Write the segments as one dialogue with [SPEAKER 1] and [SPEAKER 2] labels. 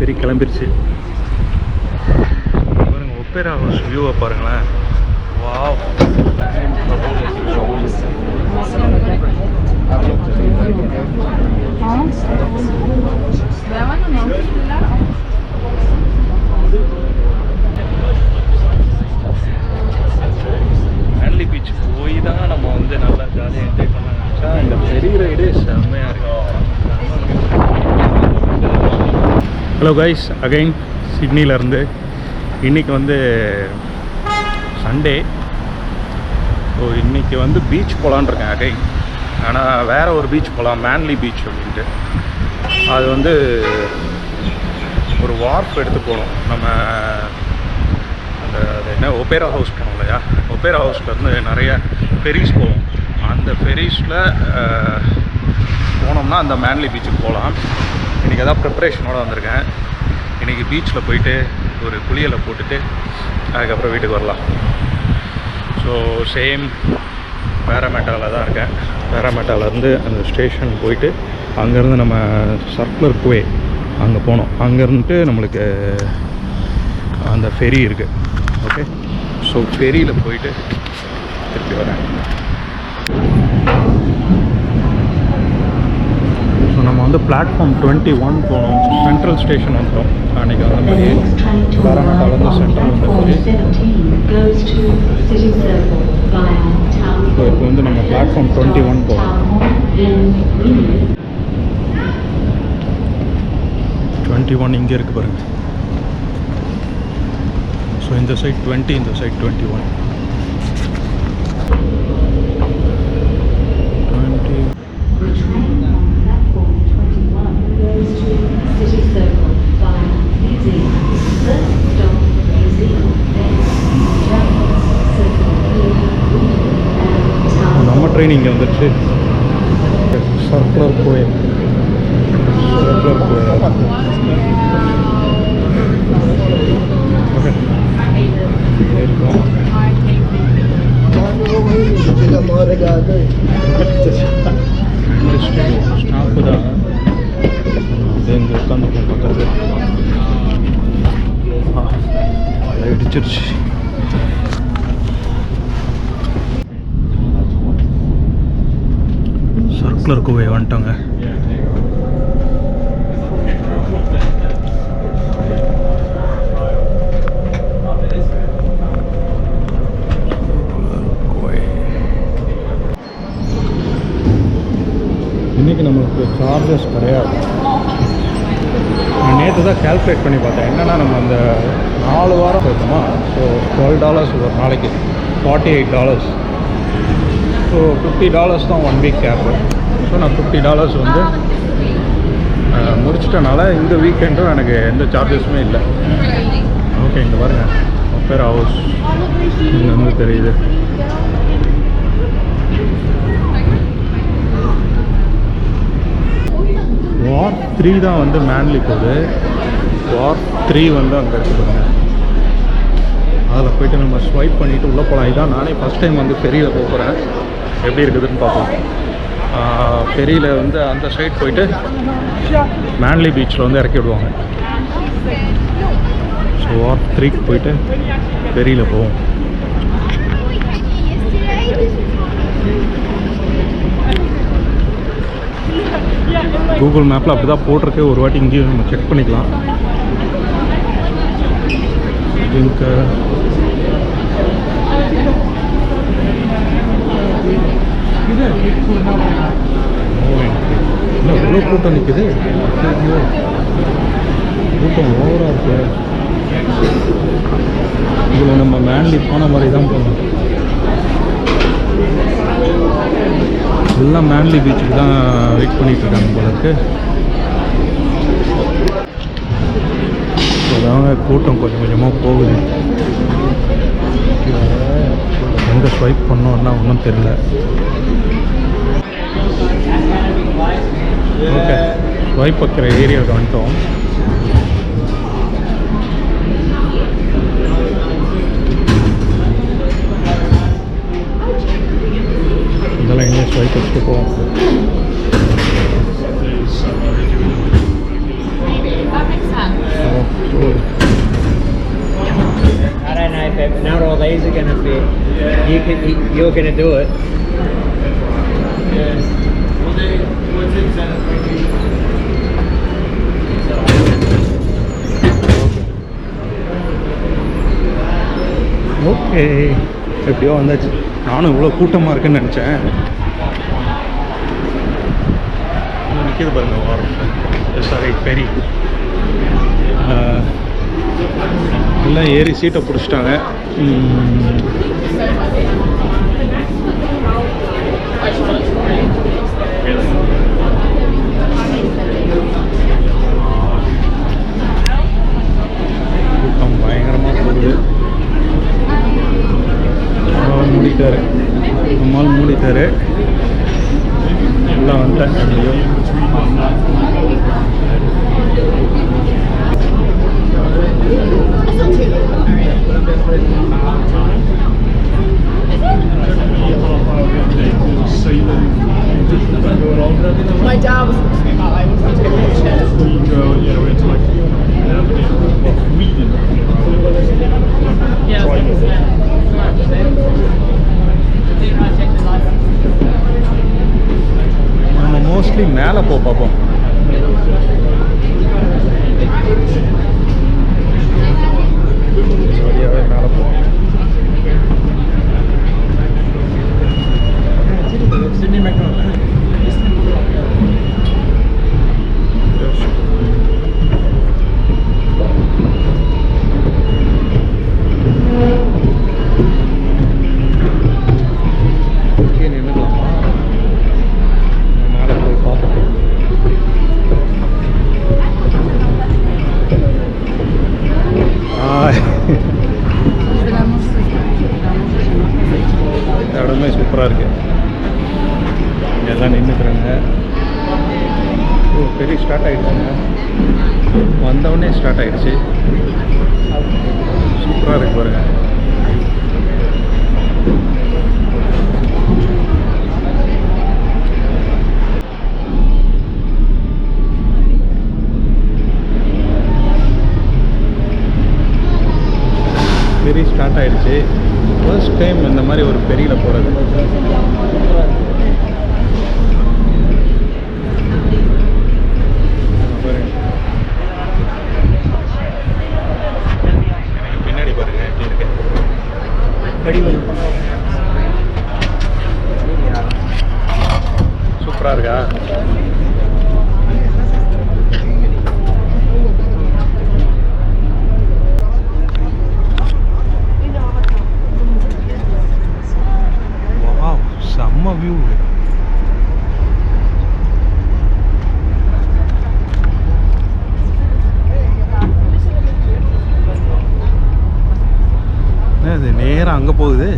[SPEAKER 1] பெரிய கிளம்பிருச்சு. பாருங்க opera house வியூவை பாருங்களேன். வாவ் ஹேண்ட்லி பீச் போய் தான் நம்ம வந்து நல்லா ஜாலியாக என்ஜாய் பண்ண நினச்சா இந்த பெரிய ரைடே செம்மையாக இருக்கும். ஹலோ கைஸ் அகைன் சிட்னிலேருந்து இன்றைக்கி வந்து சண்டே ஸோ இன்றைக்கி வந்து பீச் போகலான் இருக்கேன் அகைன் ஆனால் வேறு ஒரு பீச் போகலாம் மேன்லி பீச் அப்படின்ட்டு. அது வந்து ஒரு வார்ஃப் எடுத்து போகணும். நம்ம அந்த அது என்ன? ஒபேரா ஹவுஸ் போனோம் இல்லையா? ஒபேரா ஹவுஸ்லேருந்து நிறைய ஃபெரிஸ் போவோம் அந்த ஃபெரிஸில் போனோம்னா அந்த மேன்லி பீச்சுக்கு போகலாம். இன்றைக்கி அதான் ப்ரிப்ரேஷனோடு வந்திருக்கேன். இன்றைக்கி பீச்சில் போயிட்டு ஒரு குளியலை போட்டுட்டு அதுக்கப்புறம் வீட்டுக்கு வரலாம். ஸோ சேம் பேராமேட்டாவில் தான் இருக்கேன். பேரமேட்டாவிலேருந்து அந்த ஸ்டேஷன் போயிட்டு அங்கேருந்து நம்ம சர்க்குலர் குவே அங்கே போனோம். அங்கேருந்துட்டு நம்மளுக்கு அந்த ஃபெரி இருக்குது ஓகே ஸோ ஃபெரியில் போயிட்டு திருப்பி வரேன் ஸோ நம்ம வந்து பிளாட்ஃபார்ம் டுவெண்ட்டி ஒன் போனோம் சென்ட்ரல் ஸ்டேஷன் வந்தோம் அன்றைக்கி அந்த மாதிரி பேராமேட்டாவிலேருந்து சென்ட்ரல் வந்த ferry
[SPEAKER 2] goes to City Circle via Town
[SPEAKER 1] so இப்போ வந்து நம்ம platform twenty one
[SPEAKER 2] Greenwood.
[SPEAKER 1] Twenty one இங்கே இருக்குது பாருங்க. ஸோ இந்த சைட் டுவெண்ட்டி இந்த சைட் டுவெண்ட்டி ஒன் ட்ரெயின் இங்கே வந்துருச்சு சர்க்குலர் கோயில் சர்க்குலர் கோயில் ஓகே இருக்கோம் ஸ்டாப்பு தான் இங்கே உட்காந்துருக்கோம் பக்கத்தில் ஆ பக்கத்தில் சர்க்குலர் கோவை வந்துட்டோங்க. இன்னைக்கு நம்மளுக்கு சார்ஜஸ் கிடையாது. நான் நேற்று தான் கால்குலேட் பண்ணி பார்த்தேன். என்னென்னா நம்ம அந்த நாலு வாரம் போயிட்டோமா? ஸோ டுவெல் டாலர்ஸ் ஒரு நாளைக்கு. Forty eight dollars so fifty dollars தான் ஒன் வீக் கேப்பு ஸோ நான் ஃபிஃப்டி டாலர்ஸ் வந்து முடிச்சிட்டனால இந்த வீக்கெண்டும் எனக்கு எந்த சார்ஜஸுமே இல்லை. ஓகே இங்கே பாருங்கள் ஒப்பேரா ஹவுஸ் இங்கே வந்து தெரியுது. வார் த்ரீ தான் வந்து மேன்லி போகுது. வார் த்ரீ வந்து அங்கே இருக்குதுங்க அதில் போயிட்டு நம்ம ஸ்வைப் பண்ணிவிட்டு உள்ளே போகலாம் இதான் நானே ஃபஸ்ட் டைம் வந்து பெரிய போகிறேன் எப்படி இருக்குதுன்னு பார்ப்போம். பெரியில வந்து அந்த சைட் போயிட்டு மேன்லி பீச்சில் வந்து இறக்கி விடுவாங்க. ஸோ வார் த்ரீக்கு போயிட்டு ஃபெரியில் போவோம். கூகுள் மேப்பில் அப்படி தான் போட்டிருக்கு. ஒரு வாட்டி இங்கேயும் நம்ம செக் பண்ணிக்கலாம். இங்கே இவ்வளோ கூட்டம் நிற்குது ஐயோ கூட்டம் ஓவராக இருக்கு. இதில் நம்ம மேன்லி போன மாதிரி தான் போகணும் எல்லாம் மேன்லி பீச்சுக்கு தான் வெயிட் பண்ணிட்டு இருக்காங்க போல இருக்கு. அதாங்க கூட்டம் கொஞ்சம் கொஞ்சமாக போகுது. எங்கே ஸ்வைப் பண்ணோம்னா ஒன்றும் தெரியல. ಓಕೆ ವೈಪ್ ಹತ್ತಿರ ಏರಿಯಾಗೆ ಅಂಟು ಇದೆಲ್ಲ ಇನ್ನೆಷ್ಟು ವೈಪ್ ಹಚ್ಬೇಕು Not
[SPEAKER 3] all these are gonna be. You can, you're gonna do it.
[SPEAKER 1] எப்படியோ வந்தாச்சு. நானும் இவ்வளோ கூட்டமாக இருக்குன்னு நினச்சேன். நிற்கிது பாருங்க வாரம் சாரி பெரி. எல்லாம் ஏறி சீட்டை பிடிச்சிட்டாங்க. ಮೂಡಿದ್ದಾರೆ ಮಾಲ್ ಮೂಡಿದ್ದಾರೆ ಎಲ್ಲ ಅಂತ
[SPEAKER 4] My dad was. You go, into like Sweden.
[SPEAKER 1] நம்ம மோஸ்ட்லி மேலே போ பார்ப்போம் வழியாகவே மேலே போவோம் ஓகே ஆயிடுச்சு. ஃபர்ஸ்ட் டைம் இந்த மாதிரி ஒரு பெரியில் போகிறது பின்னாடி பாருங்க எப்படி இருக்கு சூப்பராக இருக்கா வாவ் செம்ம வியூ இது நேராக அங்கே போகுது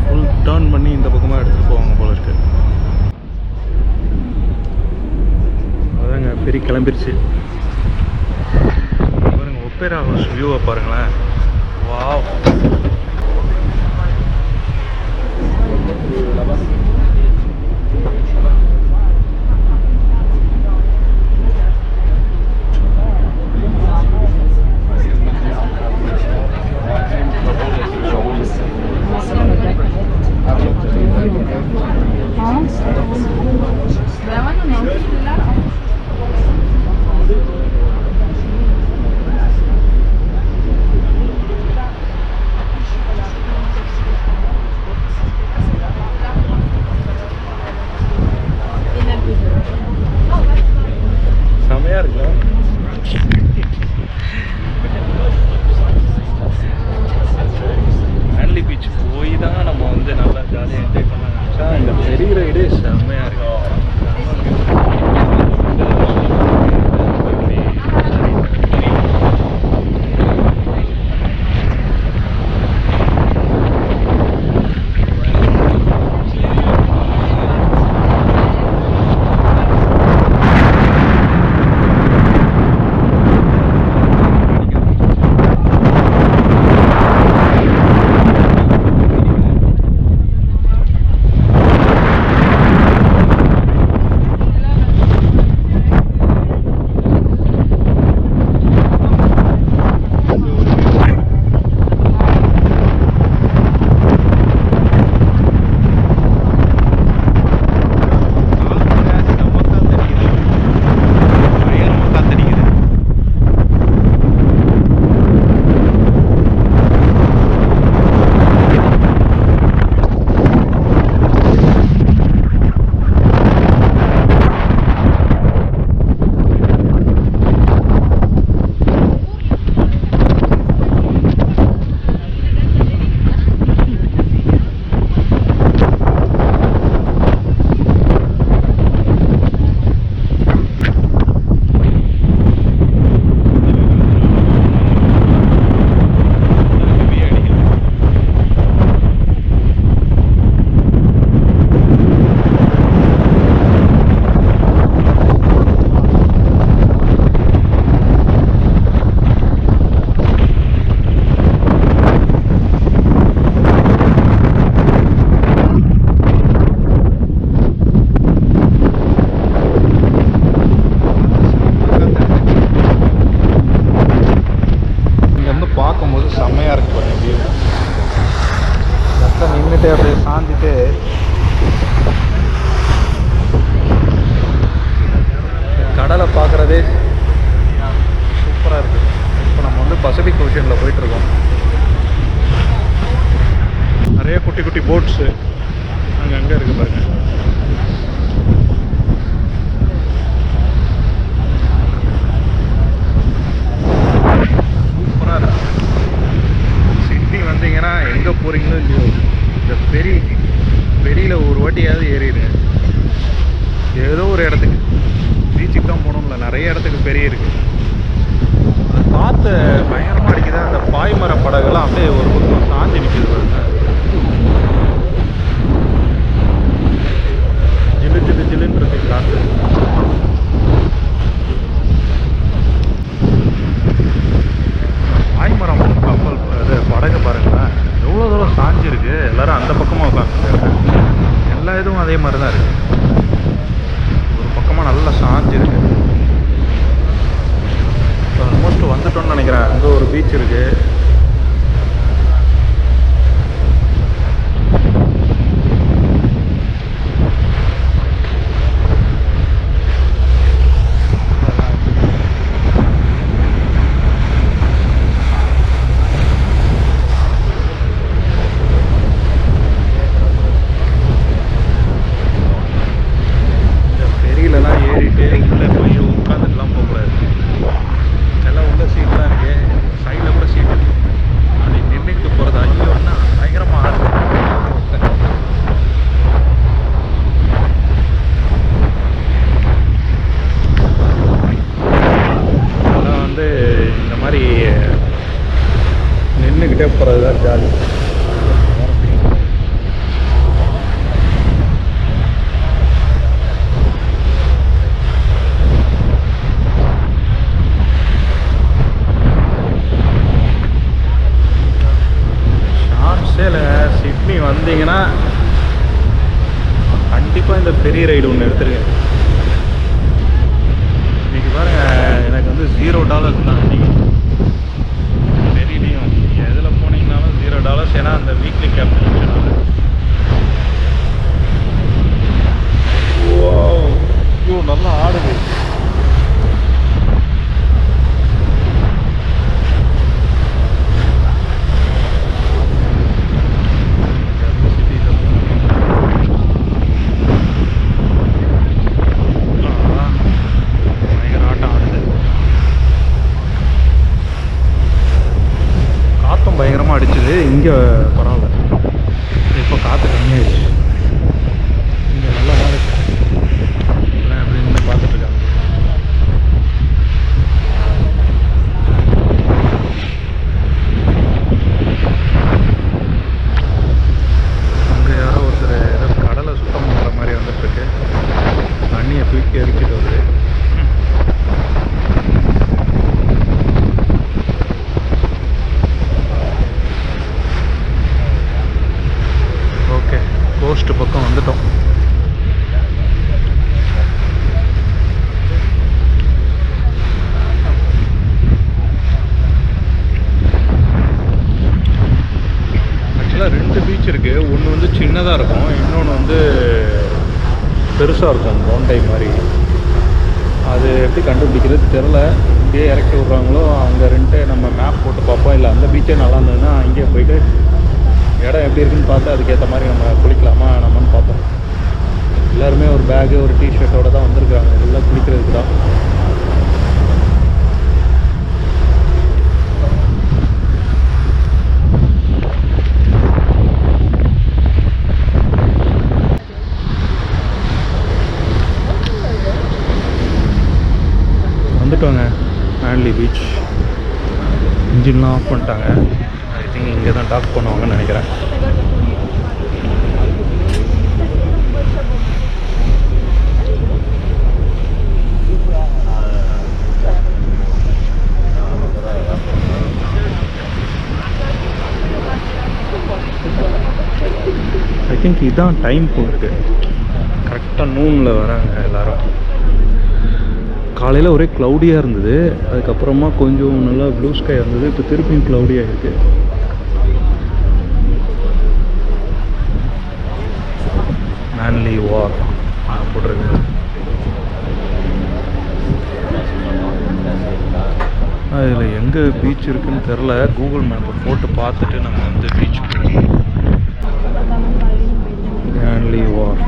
[SPEAKER 1] ஃபுல் டேர்ன் பண்ணி இந்த பக்கமாக எடுத்துகிட்டு போவாங்க போல இருக்கு அதாங்க பெரிய Twitter, que பார்த்து அதுக்கேற்ற மாதிரி நம்ம குளிக்கலாமா நம்மன்னு பார்ப்போம். எல்லாருமே ஒரு பேகு ஒரு டிஷர்ட்டோடு தான் வந்திருக்காங்க. எல்லாம் குளிக்கிறதுக்கு தான். வந்துட்டோங்க. மேன்லி பீச் இன்ஜின்லாம் ஆஃப் பண்ணிட்டாங்க. ஐ திங்க் இங்கே தான் டாக் பண்ணுவாங்கன்னு நினைக்கிறேன். ஐ திங்க் இதுதான் டைம் போகுது. கரெக்டாக நூனில் வராங்க எல்லோரும். காலையில் ஒரே க்ளவுடியாக இருந்தது. அதுக்கப்புறமா கொஞ்சம் நல்லா ப்ளூ ஸ்கை இருந்தது. இப்போ திருப்பியும் க்ளவுடியாக இருக்குது மேன்லி வார் போட்டிருக்கு அதில் எங்கே பீச் இருக்குதுன்னு தெரில கூகுள் மேப்பை போட்டு பார்த்துட்டு நம்ம வந்து பீச்சுக்கு மேன்லி வார்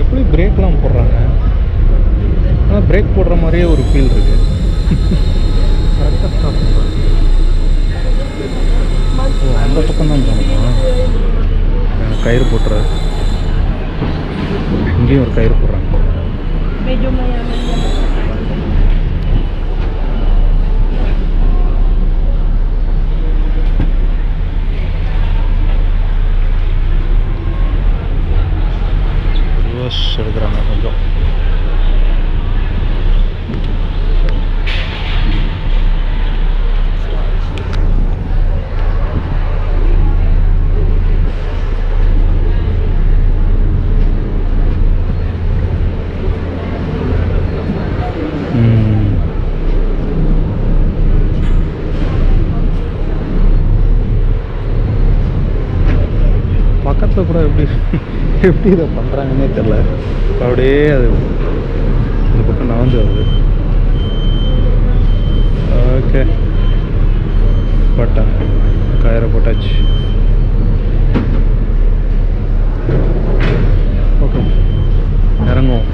[SPEAKER 1] எப்படி பிரேக்லாம் போடுறாங்க ஆனால் பிரேக் போடுற மாதிரியே ஒரு ஃபீல் இருக்கு கரெக்டாக ஸ்டாப் பண்ணுறாங்க ஓ அந்த பக்கம் தான் போகணுமா எனக்கு கயிறு போட்டுறாரு இங்கேயும் ஒரு கயிறு போடுறாங்க ரிவர்ஸ் எடுக்கிறாங்க கொஞ்சம் ம். பக்கத்தில் கூட எப்படி எப்படி இதை பண்ணுறாங்கன்னே தெரில அப்படியே அது இந்த பக்கம் நவந்து வருது. ஓகே போட்டாங்க கயிறை போட்டாச்சு. ஓகே இறங்குவோம்.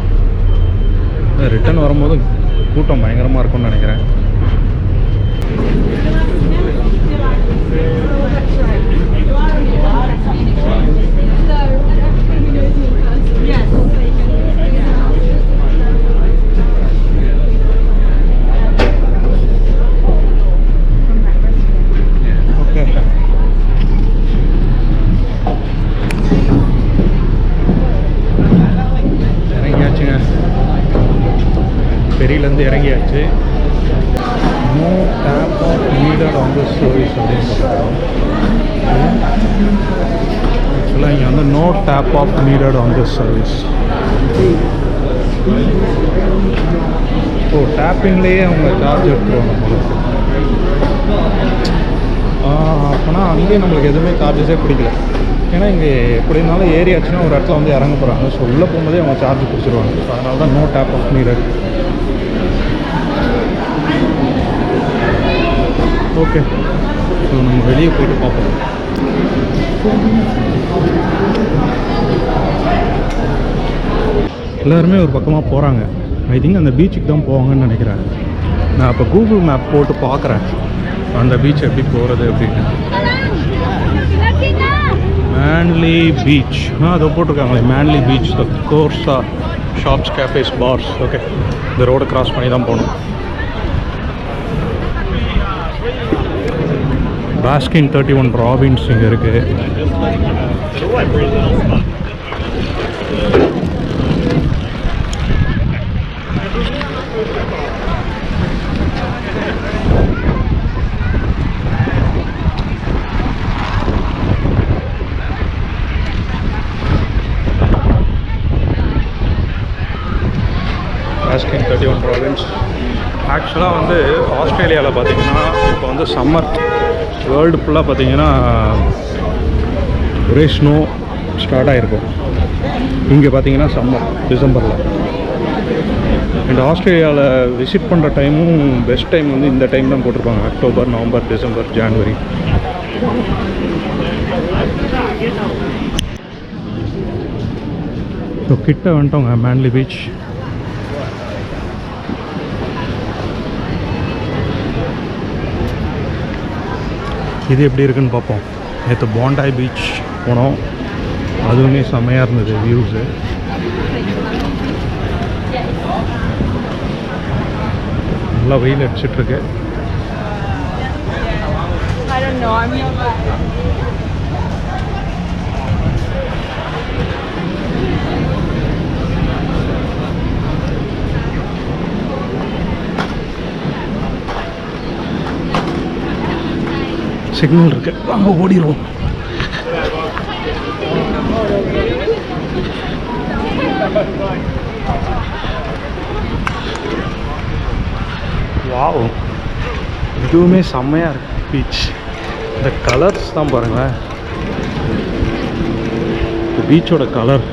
[SPEAKER 1] ரிட்டர்ன் வரும்போது கூட்டம் பயங்கரமாக இருக்கும்னு நினைக்கிறேன் ஓகே இறங்கியாச்சுங்க பெரியலேருந்து இறங்கியாச்சு no tap off needed on the service அப்படின்னு சொல்கிறாங்க ஆக்சுவலாக இங்கே வந்து no tap off needed on the service oh டேப்பிங்லேயே அவங்க சார்ஜ் எடுத்துருவாங்க நம்மளுக்கு அப்போனா நம்மளுக்கு எதுவுமே சார்ஜஸே பிடிக்கல. ஏன்னா இங்கே எப்படி இருந்தாலும் ஏரியாச்சுன்னா ஒரு இடத்துல வந்து இறங்க போகிறாங்க ஸோ உள்ளே போகும்போதே அவங்க சார்ஜ் பிடிச்சிருவாங்க ஸோ அதனால தான் no tap off needed okay so நம்ம வெளியே போயிட்டு பார்ப்போம். எல்லாருமே ஒரு பக்கமாக போகிறாங்க ஐ திங்க் அந்த பீச்சுக்கு தான் போவாங்கன்னு நினைக்கிறேன். நான் இப்போ கூகுள் மேப் போட்டு பார்க்குறேன். அந்த பீச் எப்படி போகிறது அப்படின்னு. மேன்லி பீச் ஆ அதை போட்டிருக்காங்களே. Manly beach the Corso shops cafes bars okay இந்த ரோடு கிராஸ் பண்ணி தான் போகணும். பாஸ்கின் தேர்ட்டி ஒன் ராபின்ஸ் இங்கே இருக்குது பாஸ்கின் தேர்ட்டி ஒன் ப்ராவின்ஸ் ஆக்சுவலாக வந்து ஆஸ்திரேலியாவில் பார்த்தீங்கன்னா இப்போ வந்து சம்மர் வேர்ல்டு ஃபுல்லாக பார்த்தீங்கன்னா ஒரே ஸ்னோ ஸ்டார்ட் ஆகிருக்கும் இங்கே பார்த்தீங்கன்னா சம்மர் டிசம்பரில் அண்ட் ஆஸ்திரேலியாவில் விசிட் பண்ணுற டைமும் பெஸ்ட் டைம் வந்து இந்த டைம் தான் போட்டிருப்பாங்க. October November December January so கிட்ட வந்துட்டோங்க மேன்லி பீச் இது எப்படி இருக்குன்னு பார்ப்போம். நேற்று பாண்டாய் பீச் போனோம். அதுவுமே செம்மையாக இருந்தது வியூஸு நல்லா வெயில் அடிச்சிட்ருக்கு
[SPEAKER 4] I don't know. I'm
[SPEAKER 1] signal இருக்கு. வாங்க ஓடிடுவோம் வாவ் இதுவுமே செம்மையாக இருக்கு. பீச் இந்த கலர்ஸ் தான் பாருங்களேன். பீச்சோட கலர்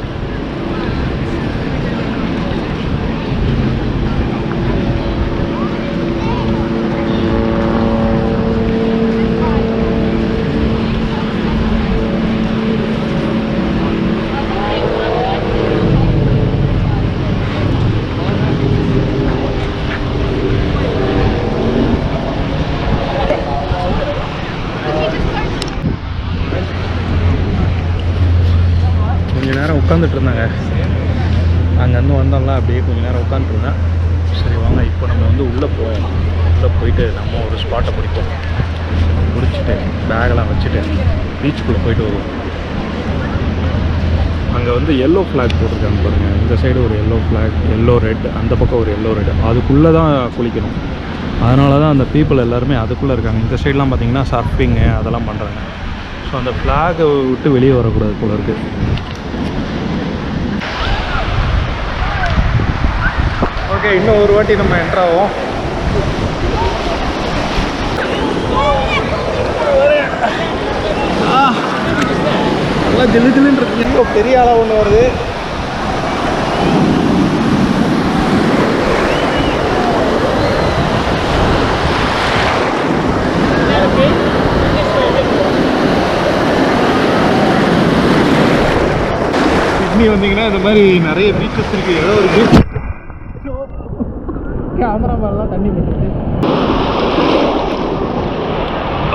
[SPEAKER 1] கொஞ்ச நேரம் உட்காந்துட்டு இருந்தாங்க அங்கேருந்து வந்தோம்ல அப்படியே கொஞ்சம் நேரம் உட்காந்துருந்தேன் சரி வாங்க இப்போ நம்ம வந்து உள்ளே போவோம். உள்ளே போயிட்டு நம்ம ஒரு ஸ்பாட்டை பிடிப்போம். பிடிச்சிட்டு பேக்கெல்லாம் வச்சுட்டு பீச்சுக்குள்ளே போயிட்டு வருவோம். அங்கே வந்து எல்லோ ஃப்ளாக் போட்டிருக்காங்க பாருங்கள் இந்த சைடு ஒரு எல்லோ ஃப்ளாக் எல்லோ ரெட் அந்த பக்கம் ஒரு எல்லோ ரெட் அதுக்குள்ளே தான் குளிக்கணும். அதனால தான் அந்த பீப்புள் எல்லாருமே அதுக்குள்ளே இருக்காங்க. இந்த சைட்லாம் பார்த்தீங்கன்னா சர்ஃபிங்கு அதெல்லாம் பண்ணுறாங்க ஸோ அந்த ஃப்ளாகை விட்டு வெளியே வரக்கூடாது போல இருக்குது ஓகே இன்னும் ஒரு வாட்டி நம்ம என்ட்ரு ஆகும் நல்லா ஜில்லு இருக்கு. இன்னும் பெரிய ஆளாக ஒன்று வருது. சிட்னி வந்தீங்கன்னா இந்த மாதிரி நிறைய பீச்சஸ் இருக்குது ஏதோ ஒரு பீச் கேமராமேன்லாம் தண்ணி பட்டுருச்சு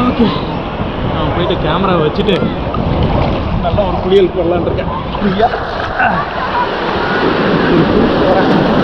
[SPEAKER 1] ஓகே. நான் போயிட்டு கேமரா வச்சுட்டு நல்லா ஒரு குளியல் போடலான் இருக்கேன். ஃப்ரீயா ஒரு குளிச்சு வரேன்